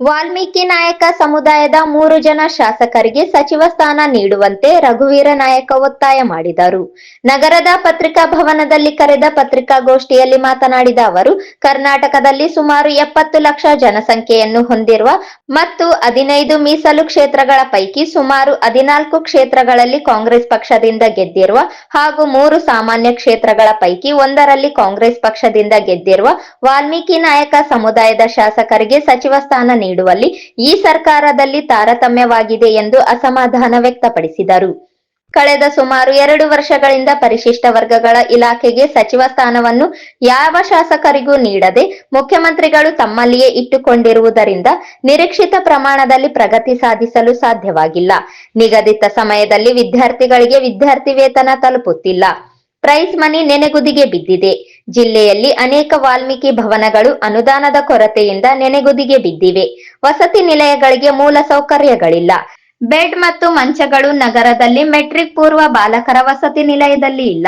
ವಾಲ್ಮೀಕಿ ನಾಯಕ ಸಮುದಾಯದ ಮೂರು ಜನ ಶಾಸಕರಿಗೆ ಸಚಿವ ಸ್ಥಾನ ನೀಡುವಂತೆ ರಘುವೀರ ನಾಯಕ ಒತ್ತಾಯ ಮಾಡಿದರು. ನಗರದ ಪತ್ರಿಕಾ ಭವನದಲ್ಲಿ ಕರೆದ ಪತ್ರಿಕಾಗೋಷ್ಠಿಯಲ್ಲಿ ಮಾತನಾಡಿದ ಅವರು, ಕರ್ನಾಟಕದಲ್ಲಿ ಸುಮಾರು ಎಪ್ಪತ್ತು ಲಕ್ಷ ಜನಸಂಖ್ಯೆಯನ್ನು ಹೊಂದಿರುವ ಮತ್ತು ಹದಿನೈದು ಮೀಸಲು ಕ್ಷೇತ್ರಗಳ ಪೈಕಿ ಸುಮಾರು ಹದಿನಾಲ್ಕು ಕ್ಷೇತ್ರಗಳಲ್ಲಿ ಕಾಂಗ್ರೆಸ್ ಪಕ್ಷದಿಂದ ಗೆದ್ದಿರುವ ಹಾಗೂ ಮೂರು ಸಾಮಾನ್ಯ ಕ್ಷೇತ್ರಗಳ ಪೈಕಿ ಒಂದರಲ್ಲಿ ಕಾಂಗ್ರೆಸ್ ಪಕ್ಷದಿಂದ ಗೆದ್ದಿರುವ ವಾಲ್ಮೀಕಿ ನಾಯಕ ಸಮುದಾಯದ ಶಾಸಕರಿಗೆ ಸಚಿವ ಸ್ಥಾನ ನೀಡುವಲ್ಲಿ ಈ ಸರ್ಕಾರದಲ್ಲಿ ತಾರತಮ್ಯವಾಗಿದೆ ಎಂದು ಅಸಮಾಧಾನ ವ್ಯಕ್ತಪಡಿಸಿದರು. ಕಳೆದ ಸುಮಾರು ಎರಡು ವರ್ಷಗಳಿಂದ ಪರಿಶಿಷ್ಟ ವರ್ಗಗಳ ಇಲಾಖೆಗೆ ಸಚಿವ ಸ್ಥಾನವನ್ನು ಯಾವ ಶಾಸಕರಿಗೂ ನೀಡದೆ ಮುಖ್ಯಮಂತ್ರಿಗಳು ತಮ್ಮಲ್ಲಿಯೇ ಇಟ್ಟುಕೊಂಡಿರುವುದರಿಂದ ನಿರೀಕ್ಷಿತ ಪ್ರಮಾಣದಲ್ಲಿ ಪ್ರಗತಿ ಸಾಧಿಸಲು ಸಾಧ್ಯವಾಗಿಲ್ಲ. ನಿಗದಿತ ಸಮಯದಲ್ಲಿ ವಿದ್ಯಾರ್ಥಿಗಳಿಗೆ ವಿದ್ಯಾರ್ಥಿ ವೇತನ ತಲುಪುತ್ತಿಲ್ಲ. ಪ್ರೈಸ್ ಮನಿ ನೆನೆಗುದಿಗೆ ಬಿದ್ದಿದೆ. ಜಿಲ್ಲೆಯಲ್ಲಿ ಅನೇಕ ವಾಲ್ಮೀಕಿ ಭವನಗಳು ಅನುದಾನದ ಕೊರತೆಯಿಂದ ನೆನೆಗುದಿಗೆ ಬಿದ್ದಿವೆ. ವಸತಿ ನಿಲಯಗಳಿಗೆ ಮೂಲ ಸೌಕರ್ಯಗಳಿಲ್ಲ. ಬೆಡ್ ಮತ್ತು ಮಂಚಗಳು ನಗರದಲ್ಲಿ ಮೆಟ್ರಿಕ್ ಪೂರ್ವ ಬಾಲಕರ ವಸತಿ ನಿಲಯದಲ್ಲಿ ಇಲ್ಲ.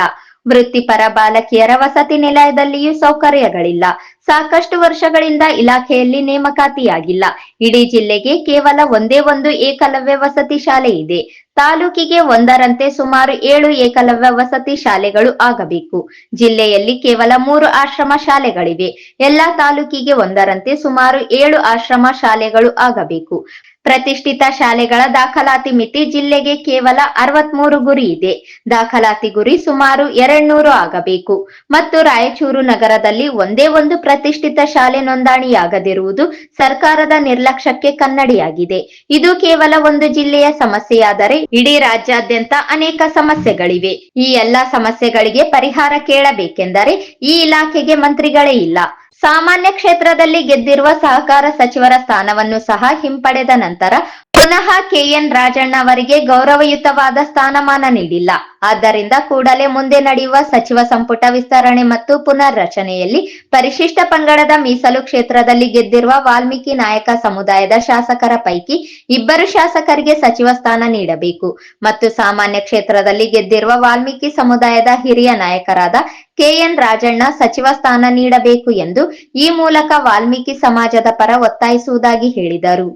ವೃತ್ತಿಪರ ಬಾಲಕಿಯರ ವಸತಿ ನಿಲಯದಲ್ಲಿಯೂ ಸೌಕರ್ಯಗಳಿಲ್ಲ. ಸಾಕಷ್ಟು ವರ್ಷಗಳಿಂದ ಇಲಾಖೆಯಲ್ಲಿ ನೇಮಕಾತಿಯಾಗಿಲ್ಲ. ಇಡೀ ಜಿಲ್ಲೆಗೆ ಕೇವಲ ಒಂದೇ ಒಂದು ಏಕಲವ್ಯ ವಸತಿ ಶಾಲೆ ಇದೆ. ತಾಲೂಕಿಗೆ ಒಂದರಂತೆ ಸುಮಾರು ಏಳು ಏಕಲವ್ಯ ವಸತಿ ಶಾಲೆಗಳು ಆಗಬೇಕು. ಜಿಲ್ಲೆಯಲ್ಲಿ ಕೇವಲ ಮೂರು ಆಶ್ರಮ ಶಾಲೆಗಳಿವೆ. ಎಲ್ಲಾ ತಾಲೂಕಿಗೆ ಒಂದರಂತೆ ಸುಮಾರು ಏಳು ಆಶ್ರಮ ಶಾಲೆಗಳು ಆಗಬೇಕು. ಪ್ರತಿಷ್ಠಿತ ಶಾಲೆಗಳ ದಾಖಲಾತಿ ಮಿತಿ ಜಿಲ್ಲೆಗೆ ಕೇವಲ ಅರವತ್ಮೂರು ಗುರಿ ಇದೆ. ದಾಖಲಾತಿ ಗುರಿ ಸುಮಾರು ಎರಡ್ನೂರು ಆಗಬೇಕು. ಮತ್ತು ರಾಯಚೂರು ನಗರದಲ್ಲಿ ಒಂದೇ ಒಂದು ಪ್ರತಿಷ್ಠಿತ ಶಾಲೆ ನೋಂದಣಿಯಾಗದಿರುವುದು ಸರ್ಕಾರದ ನಿರ್ಲಕ್ಷ್ಯಕ್ಕೆ ಕನ್ನಡಿಯಾಗಿದೆ. ಇದು ಕೇವಲ ಒಂದು ಜಿಲ್ಲೆಯ ಸಮಸ್ಯೆಯಾದರೆ ಇಡೀ ರಾಜ್ಯಾದ್ಯಂತ ಅನೇಕ ಸಮಸ್ಯೆಗಳಿವೆ. ಈ ಎಲ್ಲಾ ಸಮಸ್ಯೆಗಳಿಗೆ ಪರಿಹಾರ ಕೇಳಬೇಕೆಂದರೆ ಈ ಇಲಾಖೆಗೆ ಮಂತ್ರಿಗಳೇ ಇಲ್ಲ. ಸಾಮಾನ್ಯ ಕ್ಷೇತ್ರದಲ್ಲಿ ಗೆದ್ದಿರುವ ಸಹಕಾರ ಸಚಿವರ ಸ್ಥಾನವನ್ನು ಸಹ ಹಿಂಪಡೆದ ನಂತರ ಪುನಃ ಕೆಎನ್ ರಾಜಣ್ಣ ಅವರಿಗೆ ಗೌರವಯುತವಾದ ಸ್ಥಾನಮಾನ ನೀಡಿಲ್ಲ. ಆದ್ದರಿಂದ ಕೂಡಲೇ ಮುಂದೆ ನಡೆಯುವ ಸಚಿವ ಸಂಪುಟ ವಿಸ್ತರಣೆ ಮತ್ತು ಪುನರ್ ರಚನೆಯಲ್ಲಿ ಪರಿಶಿಷ್ಟ ಪಂಗಡದ ಮೀಸಲು ಕ್ಷೇತ್ರದಲ್ಲಿ ಗೆದ್ದಿರುವ ವಾಲ್ಮೀಕಿ ನಾಯಕ ಸಮುದಾಯದ ಶಾಸಕರ ಪೈಕಿ ಇಬ್ಬರು ಶಾಸಕರಿಗೆ ಸಚಿವ ಸ್ಥಾನ ನೀಡಬೇಕು. ಮತ್ತು ಸಾಮಾನ್ಯ ಕ್ಷೇತ್ರದಲ್ಲಿ ಗೆದ್ದಿರುವ ವಾಲ್ಮೀಕಿ ಸಮುದಾಯದ ಹಿರಿಯ ನಾಯಕರಾದ ಕೆಎನ್ ರಾಜಣ್ಣ ಸಚಿವ ಸ್ಥಾನ ನೀಡಬೇಕು ಎಂದು ಈ ಮೂಲಕ ವಾಲ್ಮೀಕಿ ಸಮಾಜದ ಪರ ಒತ್ತಾಯಿಸುವುದಾಗಿ ಹೇಳಿದರು.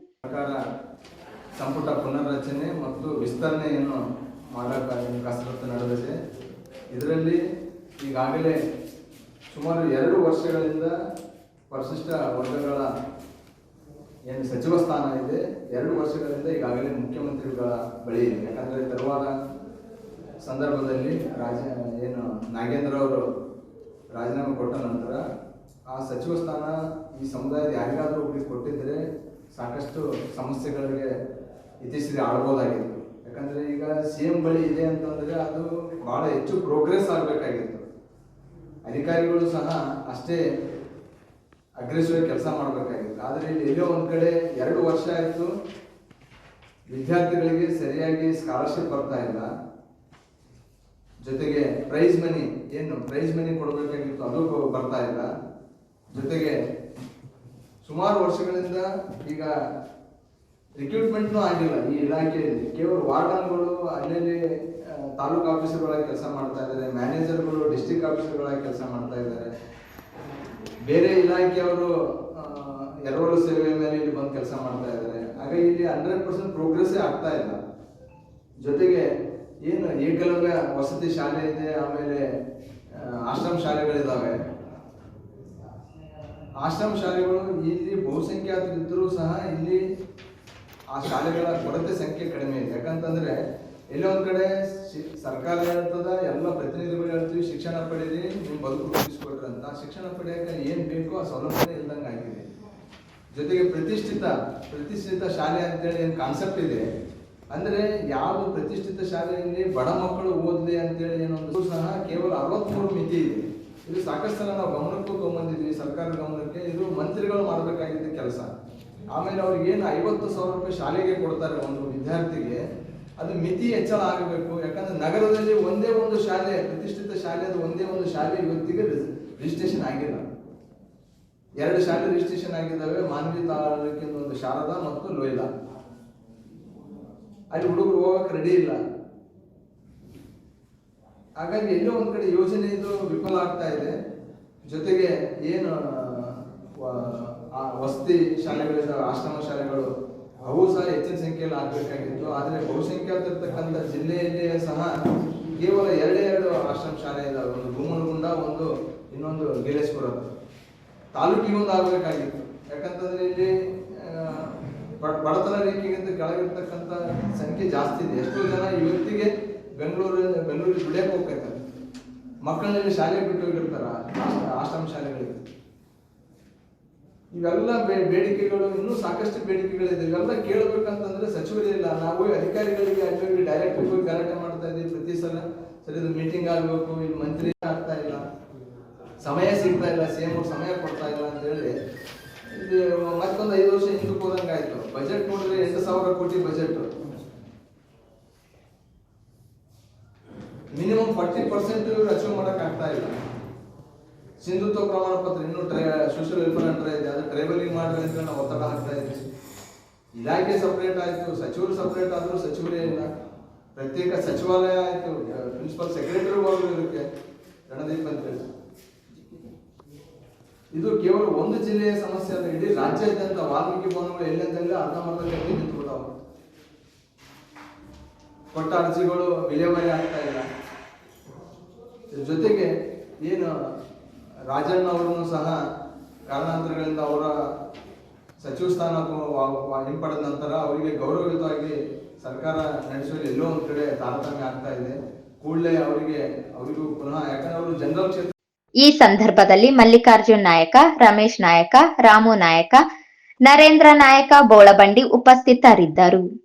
ಸಂಪುಟ ಪುನರ್ರಚನೆ ಮತ್ತು ವಿಸ್ತರಣೆಯನ್ನು ಕಸರತ್ತು ನಡೆದಿದೆ. ಇದರಲ್ಲಿ ಈಗಾಗಲೇ ಸುಮಾರು ಎರಡು ವರ್ಷಗಳಿಂದ ಪರಿಶಿಷ್ಟ ವರ್ಗಗಳ ಏನು ಸಚಿವ ಸ್ಥಾನ ಇದೆ. ಎರಡು ವರ್ಷಗಳಿಂದ ಈಗಾಗಲೇ ಮುಖ್ಯಮಂತ್ರಿಗಳ ಬಳಿ ಇದೆ. ಯಾಕಂದರೆ ತರುವಾದ ಸಂದರ್ಭದಲ್ಲಿ ರಾಜ ಏನು ನಾಗೇಂದ್ರ ಅವರು ರಾಜೀನಾಮೆ ಕೊಟ್ಟ ನಂತರ ಆ ಸಚಿವ ಸ್ಥಾನ ಈ ಸಮುದಾಯದ ಯಾರಿಗಾದರೂ ಒಬ್ಬರಿಗೆ ಕೊಟ್ಟಿದ್ದರೆ ಸಾಕಷ್ಟು ಸಮಸ್ಯೆಗಳಿಗೆ ಇತ್ತೀಚೆಗೆ ಆಡ್ಬೋದಾಗಿತ್ತು ಯಾಕಂದರೆ ಈಗ ಸಿ ಎಂ ಬಳಿ ಇದೆ ಅಂತಂದರೆ ಅದು ಭಾಳ ಹೆಚ್ಚು ಪ್ರೋಗ್ರೆಸ್ ಆಗಬೇಕಾಗಿತ್ತು. ಅಧಿಕಾರಿಗಳು ಸಹ ಅಷ್ಟೇ ಅಗ್ರೆಸಿವ್ ಕೆಲಸ ಮಾಡಬೇಕಾಗಿತ್ತು. ಆದರೆ ಇಲ್ಲಿ ಎಲ್ಲೋ ಒಂದು ಕಡೆ ಎರಡು ವರ್ಷ ಆಯಿತು ವಿದ್ಯಾರ್ಥಿಗಳಿಗೆ ಸರಿಯಾಗಿ ಸ್ಕಾಲರ್ಶಿಪ್ ಬರ್ತಾ ಇಲ್ಲ. ಜೊತೆಗೆ ಪ್ರೈಸ್ ಮನಿ ಏನು ಪ್ರೈಸ್ ಮನಿ ಕೊಡಬೇಕಾಗಿತ್ತು ಅದು ಬರ್ತಾ ಇಲ್ಲ. ಜೊತೆಗೆ ಸುಮಾರು ವರ್ಷಗಳಿಂದ ಈಗ ರಿಕ್ರೂಟ್ಮೆಂಟ್ನೂ ಆಗಿಲ್ಲ ಈ ಇಲಾಖೆಯಲ್ಲಿ. ಕೇವಲ ವಾರ್ಡನ್ಗಳು ಅಲ್ಲಲ್ಲಿ ತಾಲೂಕು ಆಫೀಸರ್ಗಳಾಗಿ ಕೆಲಸ ಮಾಡ್ತಾ ಇದ್ದಾರೆ, ಮ್ಯಾನೇಜರ್ಗಳು ಡಿಸ್ಟಿಕ್ ಆಫೀಸರ್ಗಳಾಗಿ ಕೆಲಸ ಮಾಡ್ತಾ ಇದ್ದಾರೆ. ಬೇರೆ ಇಲಾಖೆಯವರು ಎರವಲು ಸೇವೆ ಮೇಲೆ ಇಲ್ಲಿ ಬಂದು ಕೆಲಸ ಮಾಡ್ತಾ ಇದ್ದಾರೆ. ಹಾಗಾಗಿ ಇಲ್ಲಿ ಹಂಡ್ರೆಡ್ ಪರ್ಸೆಂಟ್ ಪ್ರೋಗ್ರೆಸ್ಸೇ ಆಗ್ತಾ ಇಲ್ಲ. ಜೊತೆಗೆ ಏನು ಏಕಲವ್ಯ ವಸತಿ ಶಾಲೆ ಇದೆ, ಆಮೇಲೆ ಆಶ್ರಮ ಶಾಲೆಗಳಿದ್ದಾವೆ ಆಶ್ರಮ ಶಾಲೆಗಳು ಇಲ್ಲಿ ಬಹುಸಂಖ್ಯಾತರಿದ್ದರೂ ಸಹ ಇಲ್ಲಿ ಆ ಶಾಲೆಗಳ ಕೊರತೆ ಸಂಖ್ಯೆ ಕಡಿಮೆ ಇದೆ. ಯಾಕಂತಂದ್ರೆ, ಎಲ್ಲೋ ಒಂದ್ ಕಡೆ ಸರ್ಕಾರ ಹೇಳ್ತದ ಎಲ್ಲ ಪ್ರತಿನಿಧಿಗಳು ಹೇಳ್ತೀವಿ ಶಿಕ್ಷಣ ಪಡೀರಿ ನೀವು ಬದುಕು ರೂಪಿಸ್ಕೊಡ್ರಿ ಅಂತ, ಶಿಕ್ಷಣ ಪಡೆಯಕ್ಕೆ ಏನು ಬೇಕೋ ಆ ಸೌಲಭ್ಯ ಇಲ್ದಂಗೆ ಆಗಿದೆ. ಜೊತೆಗೆ ಪ್ರತಿಷ್ಠಿತ ಪ್ರತಿಷ್ಠಿತ ಶಾಲೆ ಅಂತೇಳಿ ಏನು ಕಾನ್ಸೆಪ್ಟ್ ಇದೆ ಅಂದ್ರೆ ಯಾವ ಪ್ರತಿಷ್ಠಿತ ಶಾಲೆಯಲ್ಲಿ ಬಡ ಮಕ್ಕಳು ಓದಲಿ ಅಂತೇಳಿ ಏನೊಂದು ಸಹ ಕೇವಲ ಅರವತ್ಮೂರು ಮಿತಿ ಇದೆ. ಇದು ಸಾಕಷ್ಟು ಸಲ ನಾವು ಗಮನಕ್ಕೂ ತಗೊಂಬಂದಿದ್ವಿ, ಸರ್ಕಾರ ಗಮನಕ್ಕೆ. ಇದು ಮಂತ್ರಿಗಳು ಮಾಡಬೇಕಾಗಿದ್ದ ಕೆಲಸ. ಆಮೇಲೆ ಅವ್ರಿಗೆ ಏನು ಐವತ್ತು ಸಾವಿರ ರೂಪಾಯಿ ಶಾಲೆಗೆ ಕೊಡ್ತಾರೆ ಒಂದು ವಿದ್ಯಾರ್ಥಿಗೆ, ಅದು ಮಿತಿ ಹೆಚ್ಚಳ ಆಗಬೇಕು. ಯಾಕಂದ್ರೆ ನಗರದಲ್ಲಿ ಒಂದೇ ಒಂದು ಶಾಲೆ, ಪ್ರತಿಷ್ಠಿತ ಶಾಲೆ, ಅದು ಒಂದೇ ಒಂದು ಶಾಲೆ ಇವತ್ತಿಗೆ ರಿಜಿಸ್ಟ್ರೇಷನ್ ಆಗಿಲ್ಲ. ಎರಡು ಶಾಲೆ ರಿಜಿಸ್ಟ್ರೇಷನ್ ಆಗಿದ್ದಾವೆ ಮಾನವೀಯ ತಾಲೂಕಿನ ಒಂದು ಶಾರದಾ ಮತ್ತು ಲೋಯ್ಲಾ. ಅಲ್ಲಿ ಹುಡುಗರು ಹೋಗಕ್ಕೆ ರೆಡಿ ಇಲ್ಲ. ಹಾಗಾಗಿ ಎಲ್ಲೋ ಒಂದ್ ಕಡೆ ಯೋಜನೆ ಇದು ವಿಫಲ ಆಗ್ತಾ ಇದೆ. ಜೊತೆಗೆ ಏನು ವಸತಿ ಶಾಲೆಗಳಿದ್ದಾವೆ ಆಶ್ರಮ ಸಂಖ್ಯೆಯಲ್ಲಿ ಆಗಬೇಕಾಗಿತ್ತು. ಆದರೆ ಬಹುಸಂಖ್ಯಾತ ಇರ್ತಕ್ಕಂಥ ಜಿಲ್ಲೆಯಲ್ಲಿ ಸಹ ಕೇವಲ ಎರಡೇ ಎರಡು ಆಶ್ರಮ ಶಾಲೆ ಇದಾವೆ. ಒಂದು ಗುಮ್ಮನಗುಂಡ ಒಂದು ಇನ್ನೊಂದು ಗಿಲೇಶ್ಪುರ ತಾಲೂಕಿಗೆ ಒಂದು ಆಗಬೇಕಾಗಿತ್ತು. ಯಾಕಂತಂದ್ರೆ ಇಲ್ಲಿ ಬಡತನ ರೇಖೆಗಿಂತ ಕೆಳಗಿರ್ತಕ್ಕಂಥ ಸಂಖ್ಯೆ ಜಾಸ್ತಿ ಇದೆ. ಎಷ್ಟೋ ಜನ ಇವತ್ತಿಗೆ ಬೆಂಗಳೂರು, ಬೆಂಗಳೂರಿಗೆ ದುಡಿಯಕ್ಕೆ ಹೋಗ್ತಾರೆ ಮಕ್ಕಳಲ್ಲಿ ಶಾಲೆ ಬಿಟ್ಟು ಹೋಗಿರ್ತಾರ ಆಶ್ರಮ ಶಾಲೆಗಳಿಗೆ. ಇವೆಲ್ಲ ಬೇಡಿಕೆಗಳು, ಇನ್ನೂ ಸಾಕಷ್ಟು ಬೇಡಿಕೆಗಳಿದೆ. ಇವೆಲ್ಲ ಕೇಳಬೇಕಂತಂದ್ರೆ ಸಚಿವರಿಲ್ಲ ನಾವು ಅಧಿಕಾರಿಗಳಿಗೆ ಅಲ್ಲಿ ಡೈರೆಕ್ಟ್ ಹೋಗಿ ಗಲಾಟೆ ಮಾಡ್ತಾ ಇದ್ದೀವಿ. ಪ್ರತಿ ಸಲ ಸರಿ ಮೀಟಿಂಗ್ ಆಗಬೇಕು, ಇಲ್ಲಿ ಮಂತ್ರಿ ಆಗ್ತಾ ಇಲ್ಲ. ಸಮಯ ಸಿಗ್ತಾ ಇಲ್ಲ. ಸೇಮ್ ಸಮಯ ಕೊಡ್ತಾ ಇಲ್ಲ ಅಂತ ಹೇಳಿ. ಮತ್ತೊಂದು ಐದು ವರ್ಷ ಹಿಂದಕ್ಕೆ ಹೋದಂಗೆ ಆಯ್ತು ಬಜೆಟ್ ನೋಡಿದ್ರೆ ಎಂಟು ಸಾವಿರ ಕೋಟಿ budget. Minimum forty percent achieve ಮಾಡಕ್ ಆಗ್ತಾ ಇಲ್ಲ. ಸಿಂಧುತ್ವ ಪ್ರಮಾಣ ಪತ್ರ ಇನ್ನೂ ಸೋಷಿಯಲ್ ವೆಲ್ಫೇರ್ ಅಂತ ಇದೆ, ಅದು ಟ್ರೈಬಲಿಂಗ್ ಮಾಡ್ರಿ ಅಂತ ನಾವು ಒತ್ತಡ ಹಾಕ್ತಾ ಇದ್ದೀವಿ ಇಲಾಖೆ ಸಪರೇಟ್ ಆಯ್ತು, ಸಚಿವರು ಸಪರೇಟ್ ಆದ್ರೂ ಸಚಿವರೇ ಇಲ್ಲ. ಪ್ರತ್ಯೇಕ ಸಚಿವಾಲಯ ಆಯ್ತು ಪ್ರಿನ್ಸಿಪಲ್ ಸೆಕ್ರೆಟರಿ ಇದಕ್ಕೆ ರಣದೀಪ್ ಅಂತ ಹೇಳಿ ಇದು ಕೇವಲ ಒಂದು ಜಿಲ್ಲೆಯ ಸಮಸ್ಯೆ ಅಲ್ಲ ಇಡೀ ರಾಜ್ಯಾದ್ಯಂತ ವಾಲ್ಮೀಕಿ ಭವನಗಳು ಎಲ್ಲೆಂದೆಲ್ಲ ಅರ್ಧಂಬರ್ಧ ಕಟ್ಟಿ ನಿಂತ್ಬಿಟ್ಟವು ಕೊಟ್ಟ ಅರ್ಜಿಗಳು ವಿಲೇವಾರಿ ಆಗ್ತಾ ಇಲ್ಲ. ಜೊತೆಗೆ ಏನು ರಾಜಣ್ಣ ಅವರನ್ನು ಸಹ ಕಾರಣಾಂತರಗಳಿಂದ ಅವರ ಸಚಿವ ಸ್ಥಾನ ಹಿಂಪಡೆದ ನಂತರ ಅವರಿಗೆ ಗೌರವಯುತವಾಗಿ ಸರ್ಕಾರ ನಡೆಸುವಲ್ಲಿ ಎಲ್ಲೋ ಒಂದು ಕಡೆ ತಾರತಮ್ಯ ಆಗ್ತಾ ಇದೆ. ಕೂಡಲೇ ಅವರಿಗೆ, ಅವರಿಗೂ ಪುನಃ ಯಾಕಂದ್ರೆ ಅವರು ಜನರಲ್ ಕ್ಷೇತ್ರ ಈ ಸಂದರ್ಭದಲ್ಲಿ ಮಲ್ಲಿಕಾರ್ಜುನ್ ನಾಯಕ ರಮೇಶ್ ನಾಯಕ ರಾಮು ನಾಯಕ ನರೇಂದ್ರ ನಾಯಕ ಬೋಳಬಂಡಿ ಉಪಸ್ಥಿತರಿದ್ದರು.